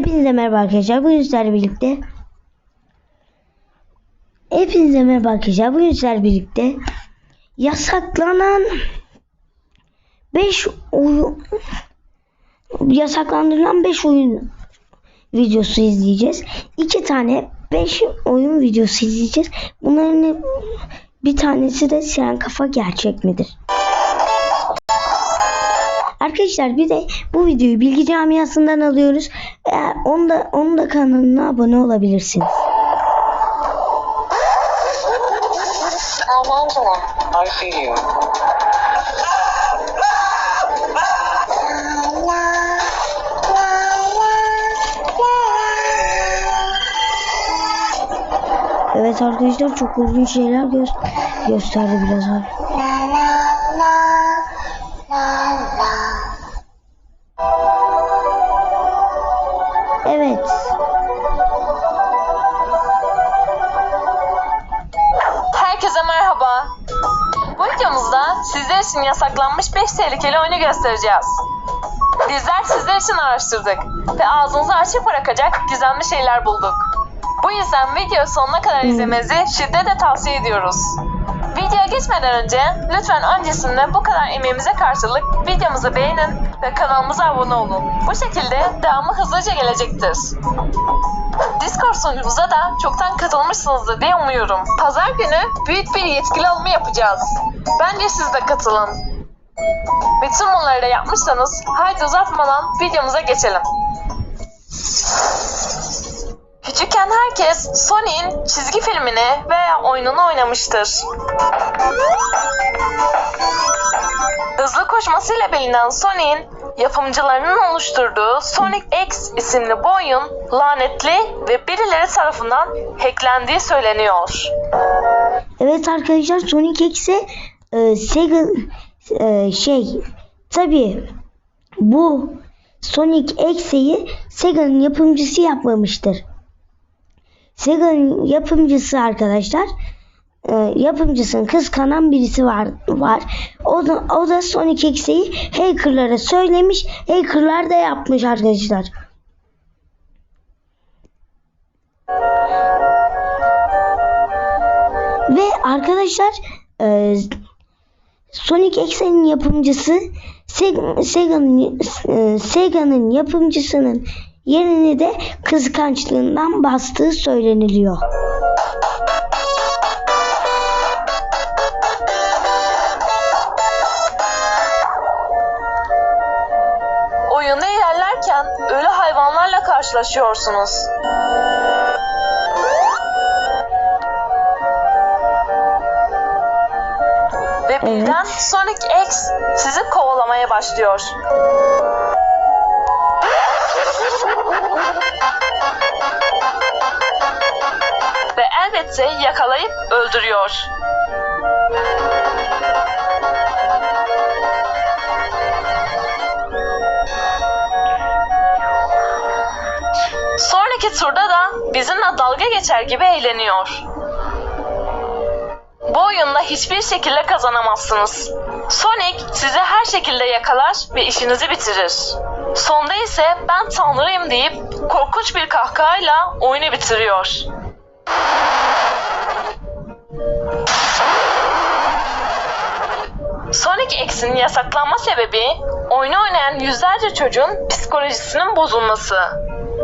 Hepinize merhaba arkadaşlar. Bugün sizlerle birlikte Hepinize merhaba arkadaşlar. Bugün sizlerle birlikte yasaklanan 5 oyun yasaklandırılan 5 oyun videosu izleyeceğiz. 2 tane 5 oyun videosu izleyeceğiz. Bunların bir tanesi de Siren Kafa gerçek midir? Arkadaşlar bir de bu videoyu Bilgi Camiası'ndan alıyoruz. Eğer onu da, onu da kanalına abone olabilirsiniz. Evet arkadaşlar çok uzun şeyler gö gösterdi biraz abi. Yasaklanmış 5 tehlikeli oyunu göstereceğiz. Bizler sizler için araştırdık ve ağzınızı açıp bırakacak gizemli şeyler bulduk. Bu yüzden videoyu sonuna kadar izlemenizi şiddetle tavsiye ediyoruz. Videoya geçmeden önce lütfen öncesinde bu kadar emeğimize karşılık videomuzu beğenin ve kanalımıza abone olun. Bu şekilde devamı hızlıca gelecektir. Discord sunucumuza da çoktan katılmışsınızdır diye umuyorum. Pazar günü büyük bir yetkili alımı yapacağız. Bence siz de katılın. Bütün bunları da yapmışsanız haydi uzatmadan videomuza geçelim. Küçükken herkes Sonic'in çizgi filmini veya oyununu oynamıştır. Hızlı koşmasıyla bilinen Sonic'in yapımcılarının oluşturduğu Sonic X isimli bu oyun lanetli ve birileri tarafından hacklendiği söyleniyor. Evet arkadaşlar Sonic X'e e, Sega e, şey tabi bu Sonic X'i Sega'nın yapımcısı yapmamıştır. Sega'nın yapımcısı arkadaşlar e, yapımcısını kıskanan birisi var var. O da, o da Sonic X'i hackerlara söylemiş. Hackerlar da yapmış arkadaşlar. Ve arkadaşlar e, Sonic X'in yapımcısı Seg- Sega'nın e, Sega'nın yapımcısının yerini de kıskançlığından bastığı söyleniliyor. Oyunda ilerlerken ölü hayvanlarla karşılaşıyorsunuz. Ve birden Sonic X sizi kovalamaya başlıyor. Ve elbette yakalayıp öldürüyor. Sonraki turda da bizimle dalga geçer gibi eğleniyor. Bu oyunda hiçbir şekilde kazanamazsınız. Sonic sizi her şekilde yakalar ve işinizi bitirir. Sonda ise ben tanrıyım deyip korkunç bir kahkahayla oyunu bitiriyor. Sonic X'in yasaklanma sebebi oyunu oynayan yüzlerce çocuğun psikolojisinin bozulması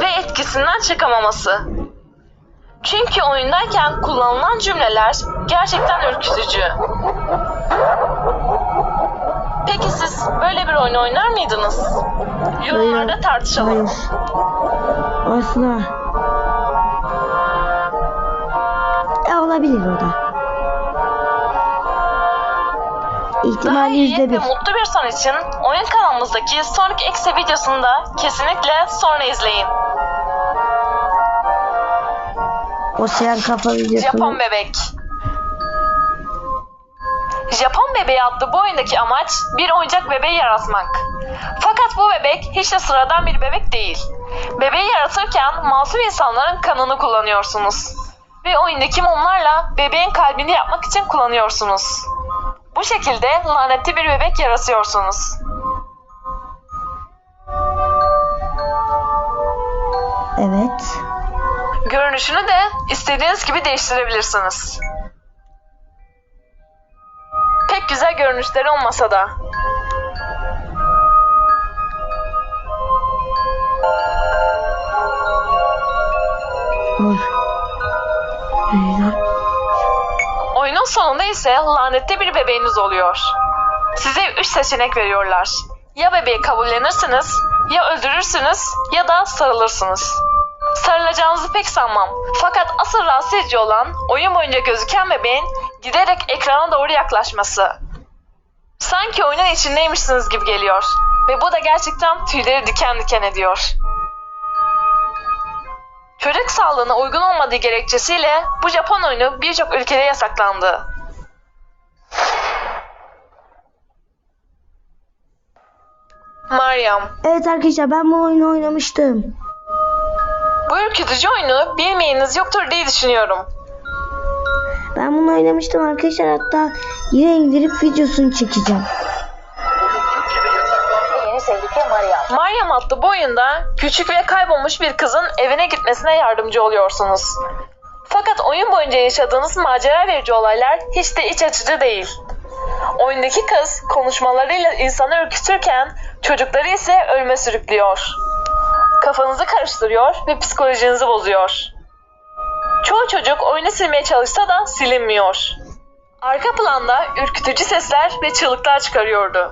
ve etkisinden çıkamaması. Çünkü oyundayken kullanılan cümleler gerçekten ürkütücü. Peki siz böyle bir oyun oynar mıydınız? Yorumlarda tartışalım. Hayır. Asla. E, olabilir o da. İhtimali yüzde bir. mutlu bir son için oyun kanalımızdaki Sonic Exe videosunu da kesinlikle sonra izleyin. O siren kafa videosunu. Japon bebek. Japon bebeği adlı bu oyundaki amaç bir oyuncak bebeği yaratmak. Fakat bu bebek hiç de sıradan bir bebek değil. Bebeği yaratırken masum insanların kanını kullanıyorsunuz. Ve oyundaki mumlarla bebeğin kalbini yapmak için kullanıyorsunuz. Bu şekilde lanetli bir bebek yaratıyorsunuz. Görünüşünü de istediğiniz gibi değiştirebilirsiniz. Pek güzel görünüşleri olmasa da. Eyvah. Oyunun sonunda ise lanetli bir bebeğiniz oluyor. Size üç seçenek veriyorlar. Ya bebeği kabullenirsiniz, ya öldürürsünüz ya da sarılırsınız. Sarılacağınızı pek sanmam. Fakat asıl rahatsız edici olan oyun boyunca gözüken bebeğin giderek ekrana doğru yaklaşması. Sanki oyunun içindeymişsiniz gibi geliyor. Ve bu da gerçekten tüyleri diken diken ediyor. Çocuk sağlığına uygun olmadığı gerekçesiyle bu Japon oyunu birçok ülkede yasaklandı. Mariam, Evet arkadaşlar ben bu oyunu oynamıştım. Bu ürkütücü oyunu bilmeyeniz yoktur diye düşünüyorum. Ben bunu oynamıştım arkadaşlar hatta yine indirip videosunu çekeceğim. Mariam adlı bu oyunda küçük ve kaybolmuş bir kızın evine gitmesine yardımcı oluyorsunuz. Fakat oyun boyunca yaşadığınız macera verici olaylar hiç de iç açıcı değil. Oyundaki kız konuşmalarıyla insanı ürkütürken çocukları ise ölüme sürüklüyor. Kafanızı karıştırıyor ve psikolojinizi bozuyor. Çoğu çocuk oyunu silmeye çalışsa da silinmiyor. Arka planda ürkütücü sesler ve çığlıklar çıkarıyordu.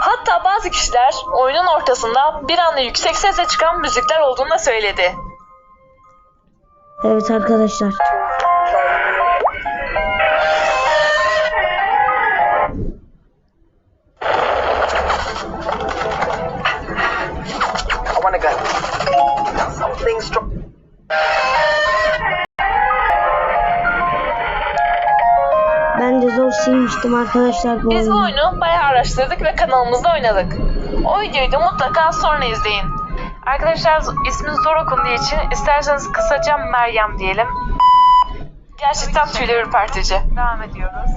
Hatta bazı kişiler oyunun ortasında bir anda yüksek sesle çıkan müzikler olduğunu da söyledi. Evet arkadaşlar. Silmiştim arkadaşlar bu Biz bu oyunu. bayağı araştırdık ve kanalımızda oynadık. O videoyu da mutlaka sonra izleyin. Arkadaşlar ismi zor okunduğu için isterseniz kısaca Meryem diyelim. Gerçekten tüyler ürpertici. Devam ediyoruz.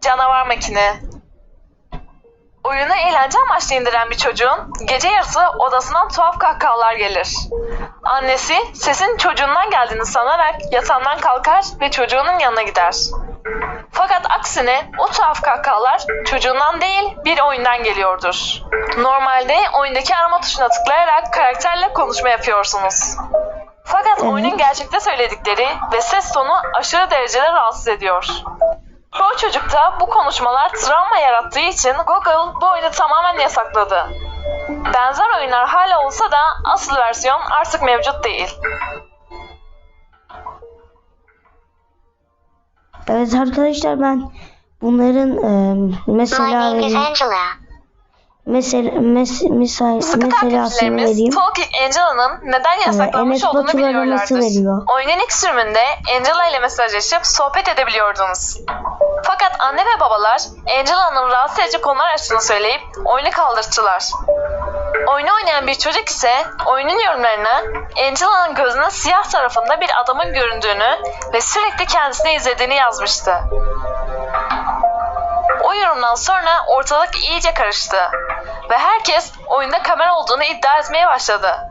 Canavar makine. Oyunu eğlence amaçlı indiren bir çocuğun gece yarısı odasından tuhaf kahkahalar gelir. Annesi sesin çocuğundan geldiğini sanarak yatağından kalkar ve çocuğunun yanına gider. Fakat aksine o tuhaf kahkahalar çocuğundan değil bir oyundan geliyordur. Normalde oyundaki arama tuşuna tıklayarak karakterle konuşma yapıyorsunuz. Fakat oyunun gerçekte söyledikleri ve ses tonu aşırı derecede rahatsız ediyor. Çoğu çocukta bu konuşmalar travma yarattığı için Google bu oyunu tamamen yasakladı. Benzer oyunlar hala olsa da asıl versiyon artık mevcut değil. Evet arkadaşlar ben bunların e, mesela. Mesela mes, misal, meselasını vereyim. Talking Angela'nın neden yasaklanmış Enes olduğunu biliyorlardır. veriyor. Oyunun ilk sürümünde Angela ile mesajlaşıp sohbet edebiliyordunuz. Fakat anne ve babalar Angela'nın rahatsız edici konular açtığını söyleyip oyunu kaldırttılar. Oyunu oynayan bir çocuk ise oyunun yorumlarına Angela'nın gözünün siyah tarafında bir adamın göründüğünü ve sürekli kendisini izlediğini yazmıştı. O yorumdan sonra ortalık iyice karıştı ve herkes oyunda kamera olduğunu iddia etmeye başladı.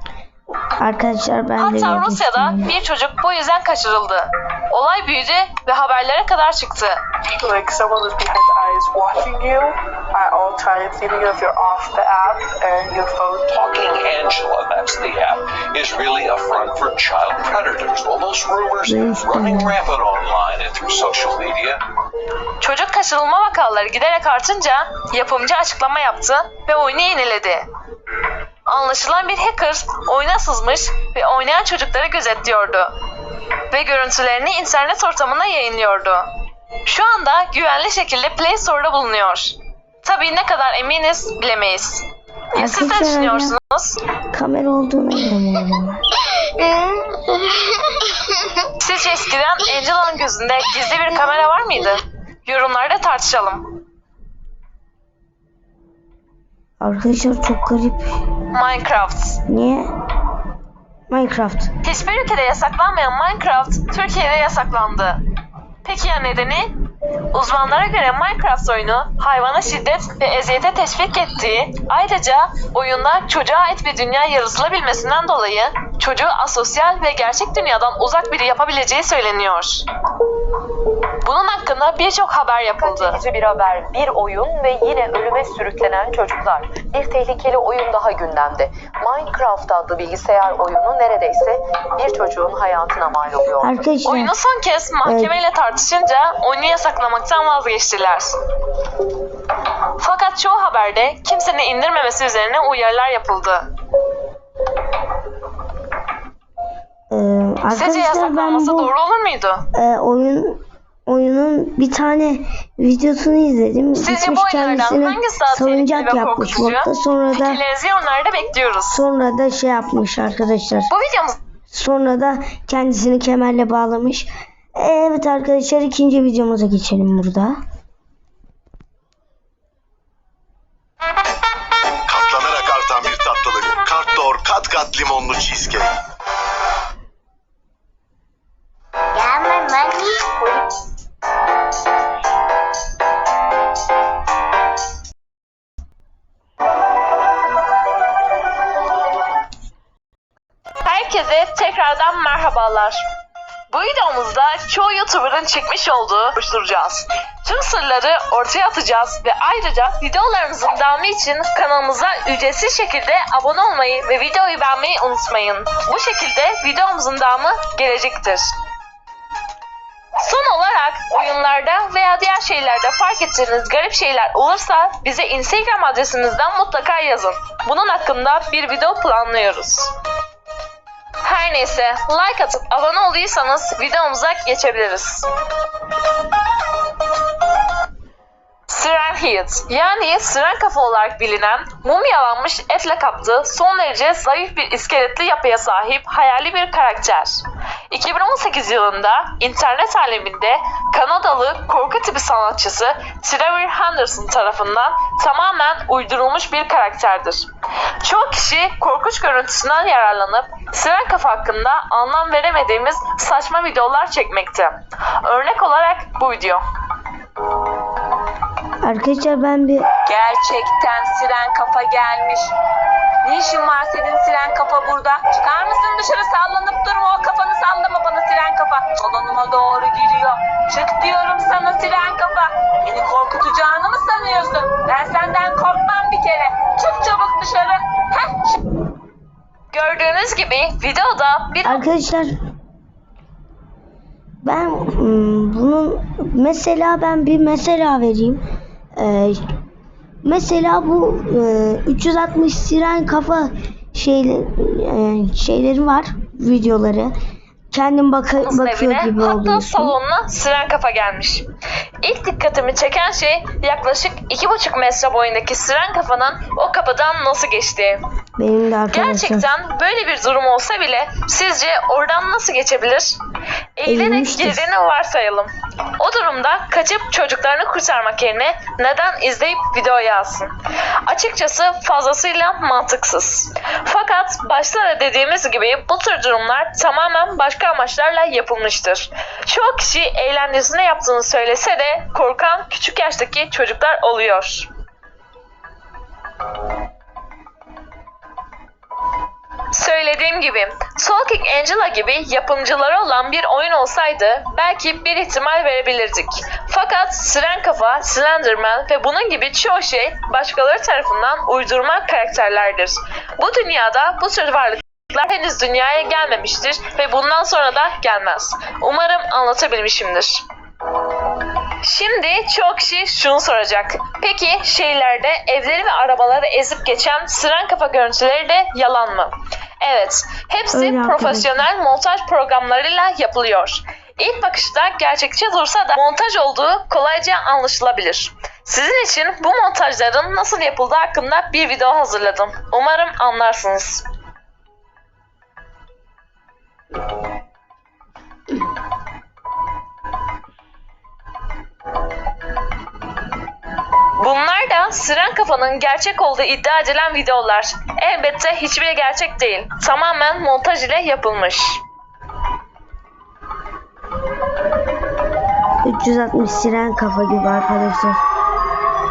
Arkadaşlar ben de Hatta Rusya'da şimdi. bir çocuk bu yüzden kaçırıldı. Olay büyüdü ve haberlere kadar çıktı. like someone behind the eyes watching you at all times, even if you're off the app and your phone. Talking Angela, that's the app, is really a front for child predators. All those rumors running rampant online and through social media. Çocuk kaçırılma vakaları giderek artınca yapımcı açıklama yaptı ve oyunu yeniledi. Anlaşılan bir hacker oyuna sızmış ve oynayan çocukları gözetliyordu. Ve görüntülerini internet ortamına yayınlıyordu. Şu anda güvenli şekilde Play Store'da bulunuyor. Tabii ne kadar eminiz bilemeyiz. Siz ne Arkadaşlar, düşünüyorsunuz? Kamera olduğunu inanamıyorum. Sizce eskiden Angela'nın gözünde gizli bir kamera var mıydı? Yorumlarda tartışalım. Arkadaşlar çok garip. Minecraft. Niye? Minecraft. Hiçbir ülkede yasaklanmayan Minecraft Türkiye'de yasaklandı. Peki ya nedeni? Uzmanlara göre Minecraft oyunu hayvana şiddet ve eziyete teşvik ettiği, ayrıca oyunda çocuğa ait bir dünya yaratılabilmesinden dolayı çocuğu asosyal ve gerçek dünyadan uzak biri yapabileceği söyleniyor. Bunun hakkında birçok haber yapıldı. Çekici bir haber, bir oyun ve yine ölüme sürüklenen çocuklar. Bir tehlikeli oyun daha gündemde. Minecraft adlı bilgisayar oyunu neredeyse bir çocuğun hayatına mal oluyor. Arkadaşlar Oyunu son kez mahkemeyle tartışınca oyunu yasaklamaktan vazgeçtiler. Fakat çoğu haberde kimsenin indirmemesi üzerine uyarılar yapıldı. e, Sizce yasaklanması bu doğru olur muydu? e, oyun oyunun bir tane videosunu izledim. Sizce bu oyunlardan hangisi daha salıncak yapmış burada. Sonra da Fikirlerinizi yorumlarda bekliyoruz. sonra da şey yapmış arkadaşlar. Bu videomuz Sonra da kendisini kemerle bağlamış. Evet arkadaşlar ikinci videomuza geçelim burada. Katlanarak artan bir tatlılık. Kartdor kat kat limonlu cheesecake. Herkese tekrardan merhabalar. Bu videomuzda çoğu YouTuber'ın çekmiş olduğu oluşturacağız. Tüm sırları ortaya atacağız ve ayrıca videolarımızın devamı için kanalımıza ücretsiz şekilde abone olmayı ve videoyu beğenmeyi unutmayın. Bu şekilde videomuzun devamı gelecektir. Son olarak oyunlarda veya diğer şeylerde fark ettiğiniz garip şeyler olursa bize Instagram adresimizden mutlaka yazın. Bunun hakkında bir video planlıyoruz. Her neyse like atıp abone olduysanız videomuza geçebiliriz. Siren Head yani siren kafa olarak bilinen mumyalanmış etle kaplı son derece zayıf bir iskeletli yapıya sahip hayali bir karakter. 2018 yılında internet aleminde Kanadalı korku tipi sanatçısı Trevor Henderson tarafından tamamen uydurulmuş bir karakterdir. Çoğu kişi korkunç görüntüsünden yararlanıp siren kafa hakkında anlam veremediğimiz saçma videolar çekmekte. Örnek olarak bu video. Arkadaşlar ben bir Gerçekten siren kafa gelmiş. Ne işin var senin siren kafa burada? Çıkar mısın dışarı sallanıp durma o kafanı sallama bana siren kafa. Salonuma doğru giriyor. Çık diyorum sana siren kafa. Beni korkutacağını mı sanıyorsun? Gibi videoda bir arkadaşlar ben hmm, bunun mesela ben bir mesela vereyim. Ee, mesela bu e, 360 siren kafa şeyle, e, şeyleri var videoları. Kendim baka, Kızın bakıyor evine, gibi hatta oluyorsun. salonuna siren kafa gelmiş. İlk dikkatimi çeken şey yaklaşık iki buçuk metre boyundaki siren kafanın o kapıdan nasıl geçtiği. Benim de arkadaşlar. Gerçekten böyle bir durum olsa bile sizce oradan nasıl geçebilir? Eğilerek Eğilmiştir. girdiğini varsayalım. O durumda kaçıp çocuklarını kurtarmak yerine neden izleyip videoyu alsın? Açıkçası fazlasıyla mantıksız. Fakat başta da dediğimiz gibi bu tür durumlar tamamen başka amaçlarla yapılmıştır. Çoğu kişi eğlencesine yaptığını söylese de korkan küçük yaştaki çocuklar oluyor. Söylediğim gibi Talking Angela gibi yapımcıları olan bir oyun olsaydı belki bir ihtimal verebilirdik. Fakat Siren Kafa, Slenderman ve bunun gibi çoğu şey başkaları tarafından uydurma karakterlerdir. Bu dünyada bu tür varlıklar henüz dünyaya gelmemiştir ve bundan sonra da gelmez. Umarım anlatabilmişimdir. Şimdi çok kişi şunu soracak. Peki şehirlerde evleri ve arabaları ezip geçen siren kafa görüntüleri de yalan mı? Evet, hepsi Öyle profesyonel montaj programlarıyla yapılıyor. İlk bakışta gerçekçi dursa da montaj olduğu kolayca anlaşılabilir. Sizin için bu montajların nasıl yapıldığı hakkında bir video hazırladım. Umarım anlarsınız. Da Siren Kafa'nın gerçek olduğu iddia edilen videolar. Elbette hiçbiri gerçek değil. Tamamen montaj ile yapılmış. 360 siren kafa gibi arkadaşlar.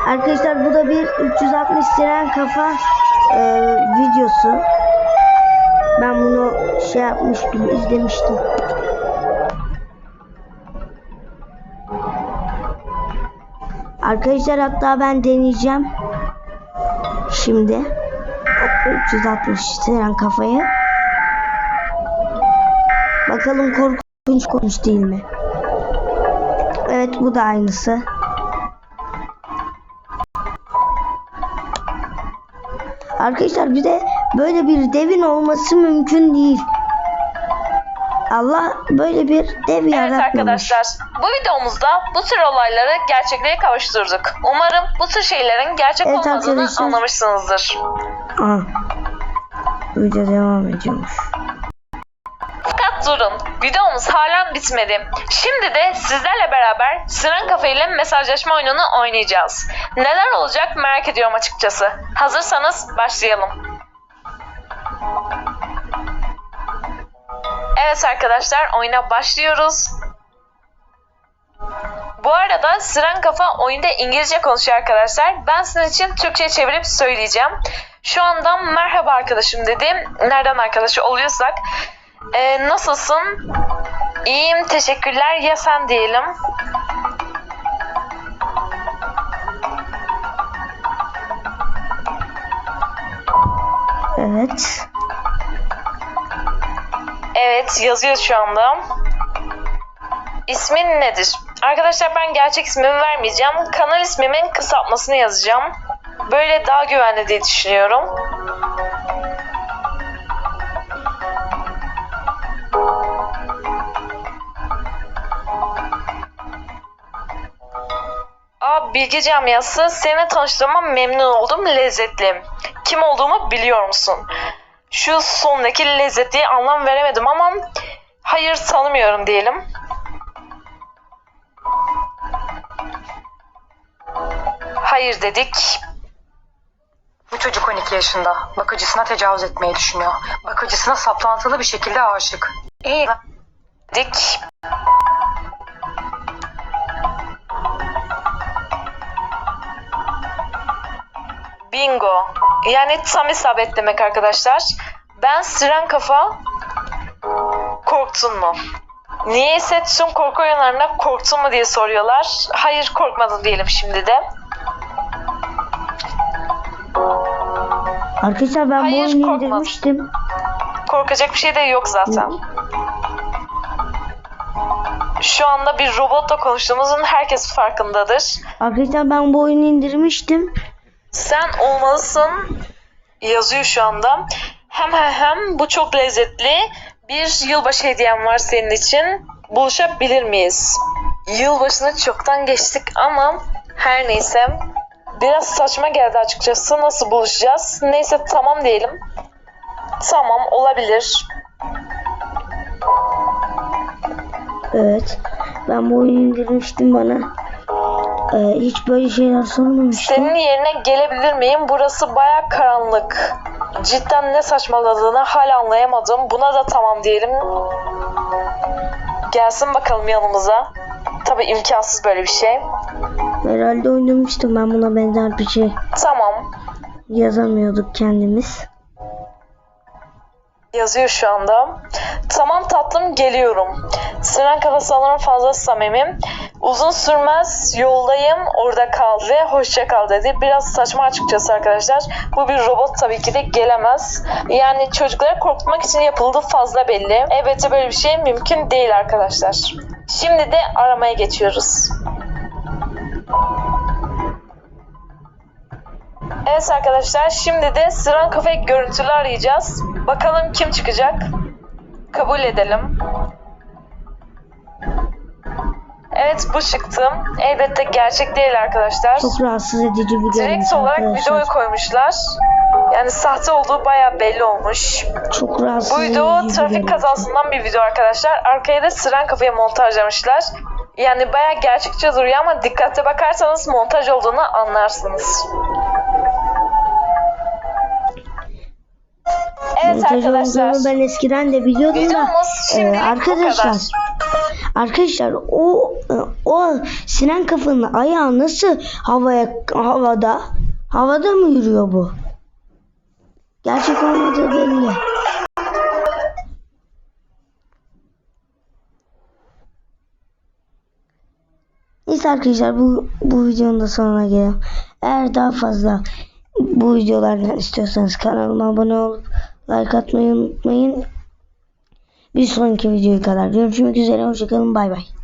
Arkadaşlar bu da bir 360 siren kafa e, videosu. Ben bunu şey yapmıştım, izlemiştim. Arkadaşlar hatta ben deneyeceğim. Şimdi 360 siren kafayı. Bakalım korkunç korkunç değil mi? Evet bu da aynısı. Arkadaşlar bir de böyle bir devin olması mümkün değil. Allah böyle bir dev Evet yaratmamış. arkadaşlar, bu videomuzda bu tür olayları gerçekliğe kavuşturduk. Umarım bu tür şeylerin gerçek Evet olmadığını arkadaşlar. anlamışsınızdır. Aa, video devam ediyormuş. Fakat durun, videomuz halen bitmedi. Şimdi de sizlerle beraber Siren Kafe ile mesajlaşma oyununu oynayacağız. Neler olacak merak ediyorum açıkçası. Hazırsanız başlayalım. Evet arkadaşlar oyuna başlıyoruz. Bu arada Siren Kafa oyunda İngilizce konuşuyor arkadaşlar. Ben sizin için Türkçe çevirip söyleyeceğim. Şu anda merhaba arkadaşım dedim. Nereden arkadaşı oluyorsak. Ee, nasılsın? İyiyim teşekkürler. Ya sen diyelim. Evet. Evet yazıyor şu anda. İsmin nedir? Arkadaşlar ben gerçek ismimi vermeyeceğim. Kanal ismimin kısaltmasını yazacağım. Böyle daha güvenli diye düşünüyorum. Aa, Bilgi Camiası seninle tanıştığıma memnun oldum lezzetli. Kim olduğumu biliyor musun? Şu sondaki lezzetliye anlam veremedim ama hayır tanımıyorum diyelim. Hayır dedik. Bu çocuk 12 yaşında. Bakıcısına tecavüz etmeyi düşünüyor. Bakıcısına saplantılı bir şekilde aşık. İyi. Dedik. Bingo. Yani tam isabet demek arkadaşlar. Ben Siren Kafa. Korktun mu? Niyeyse tüm korku oyunlarında korktun mu diye soruyorlar. Hayır korkmadım diyelim şimdi de. Arkadaşlar ben Hayır, bu oyunu korkmadım. indirmiştim. Korkacak bir şey de yok zaten. Şu anda bir robotla konuştuğumuzun herkes farkındadır. Arkadaşlar ben bu oyunu indirmiştim. Sen olmalısın yazıyor şu anda. Hem hem hem bu çok lezzetli. Bir yılbaşı hediyem var senin için. Buluşabilir miyiz? Yılbaşını çoktan geçtik ama her neyse. Biraz saçma geldi açıkçası. Nasıl buluşacağız? Neyse tamam diyelim. Tamam olabilir. Evet. Ben bu oyunu indirmiştim bana. Ee, hiç böyle şeyler sormamıştım. Senin yerine gelebilir miyim? Burası baya karanlık. Cidden ne saçmaladığını hala anlayamadım. Buna da tamam diyelim. Gelsin bakalım yanımıza. Tabi imkansız böyle bir şey. Herhalde oynamıştım ben buna benzer bir şey. Tamam. Yazamıyorduk kendimiz. Yazıyor şu anda. Tamam tatlım geliyorum. Siren kafa sanırım fazla samimi. Uzun sürmez yoldayım orada kal ve hoşça kal dedi. Biraz saçma açıkçası arkadaşlar. Bu bir robot tabii ki de gelemez. Yani çocukları korkutmak için yapıldığı fazla belli. Elbette böyle bir şey mümkün değil arkadaşlar. Şimdi de aramaya geçiyoruz. Evet arkadaşlar şimdi de Siren Kafe görüntülü arayacağız. Bakalım kim çıkacak? Kabul edelim. Evet bu çıktı. Elbette gerçek değil arkadaşlar. Çok rahatsız edici bir görüntü Direkt olarak arkadaşlar. videoyu koymuşlar. Yani sahte olduğu baya belli olmuş. Çok rahatsız Bu video bir trafik görüntü. kazasından bir video arkadaşlar. Arkaya da Siren Kafa'ya montajlamışlar. Yani baya gerçekçi duruyor ama dikkate bakarsanız montaj olduğunu anlarsınız. Evet arkadaşlar. olduğunu ben eskiden de biliyordum da e, arkadaşlar arkadaşlar o o siren kafanın ayağı nasıl havaya havada? Havada mı yürüyor bu? Gerçek olmadığı belli. Neyse arkadaşlar bu, bu videonun da sonuna gelelim. Eğer daha fazla bu videolardan istiyorsanız kanalıma abone olup like atmayı unutmayın. Bir sonraki videoya kadar görüşmek üzere. Hoşçakalın. Bay bay.